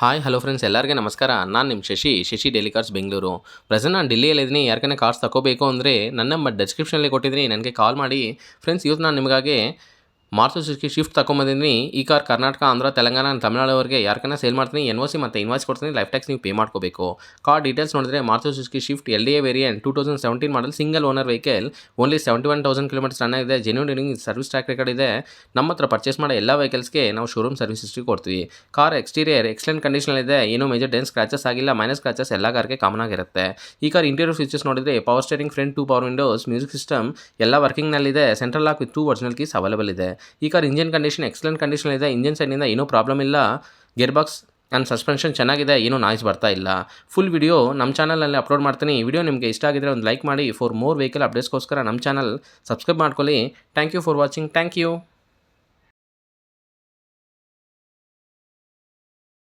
Hi hello friends ಎಲ್ಲರಿಗೆ ನಮಸ್ಕಾರ. ನಾನು ನಿಮ್ಮ Shashi Shashi Daily Cars Bengaluru present ನಾನು ಡೆಲ್ಲಿಯಲ್ಲಿದ್ದೀನಿ ಯಾರ್ಕೈనా ಕಾರ್ಸ್ ತಗೋಬೇಕು ಅಂದರೆ ನನ್ನ ನಂಬರ್ ಡಿಸ್ಕ್ರಿಪ್ಷನಲ್ಲಿ ಕೊಟ್ಟಿದ್ದೀನಿ. ನನಗೆ ಕಾಲ್ ಮಾಡಿ. ಫ್ರೆಂಡ್ಸ್ ಇವತ್ತು ನಾನು ನಿಮಗಾಗಿ ಮಾರುತಿ ಸುಜುಕಿ ಶಿಫ್ಟ್ ತಗೊಂಬಂದಿದ್ದೀನಿ ಈ ಕಾರ್ ಕರ್ನಾಟಕ, ಆಂಧ್ರ, ತೆಲಂಗಾಣ, ತಮಿಳ್ನಾಡುವರೆಗೆ ಯಾರಕನ್ನ ಸೇಲ್ ಮಾಡ್ತೀನಿ, ಎನ್ ಸಿ ಮತ್ತು ಇನ್ವಾಯ್ಸ್ ಕೊಡ್ತೀನಿ, ಲೈಫ್ ಟ್ಯಾಕ್ಸ್ ನೀವು ಪೇ ಮಾಡ್ಕೋಬೇಕು. ಕಾರ್ ಡೀಟೇಲ್ಸ್ ನೋಡಿದ್ರೆ Maruti Suzuki Swift L A variant two thousand seventeen model single owner vehicle. Only seventy one thousand kilometres run ಇದೆ ಜೆನ್ಯೂನ್ ಸರ್ವಿಸ್ ಟ್ರ್ಯಾಕ್ ರೆಕಾರ್ಡ್ ಇದೆ. ನಮ್ಮ ಹತ್ರ purchase ಮಾಡೋ ಎಲ್ಲ ವೆಹಿಕಲ್ಸ್ಗೆ ನಾವು ಶೋರೂಮ್ ಸರ್ವಿಸ್ ಹಿಸ್ಟ್ರಿ ಕೊಡ್ತೀವಿ. ಕಾರ್ ಎಕ್ಸ್ಟೀರಿಯರ್ ಎಕ್ಸಲೆಂಟ್ ಕಂಡೀಷನಲ್ಲಿದೆ ಏನೂ ಮೇಜರ್ ಡೆನ್ ಸ್ಕ್ರಾಚಸ್ ಆಗಿಲ್ಲ. ಮೈನಸ್ ಸ್ಕ್ರಾಚಸ್ ಎಲ್ಲ ಕಾರ್ಗೆ ಕಾಮನ್ ಆಗಿರುತ್ತೆ. ಈ ಕಾರ್ ಇಂಟೀರಿಯರ್ ಫೀಚರ್ಸ್ ನೋಡಿದ್ರೆ power steering front two power windows music system ಎಲ್ಲ ವರ್ಕಿಂಗ್ನಲ್ಲಿದೆ central lock with two original keys available ಇದೆ. ಈ car engine condition excellent condition ಇದೆ. ಇಂಜಿನ್ ಸೈಡ್ನಿಂದ ಏನೂ ಪ್ರಾಬ್ಲಮ್ ಇಲ್ಲ. ಗೇರ್ ಬಾಕ್ಸ್ ಆ್ಯಂಡ್ ಸಸ್ಪೆನ್ಷನ್ ಚೆನ್ನಾಗಿದೆ. ಏನೂ ನಾಯ್ಸ್ ಬರ್ತಾ ಇಲ್ಲ. ಫುಲ್ ವಿಡಿಯೋ ನಮ್ಮ ಚಾನಲಲ್ಲಿ ಅಪ್ಲೋಡ್ ಮಾಡ್ತೀನಿ. ಈ ವಿಡಿಯೋ ನಿಮಗೆ ಇಷ್ಟ ಆಗಿದ್ರೆ ಒಂದು ಲೈಕ್ ಮಾಡಿ. ಫಾರ್ ಮೋರ್ ವೆಹಿಕಲ್ ಅಪ್ಡೇಟ್ಸ್ಗೋಸ್ಕರ ನಮ್ಮ ಚಾನಲ್ ಸಬ್ಸ್ಕ್ರೈಬ್ ಮಾಡ್ಕೊಳ್ಳಿ. Thank you for watching thank you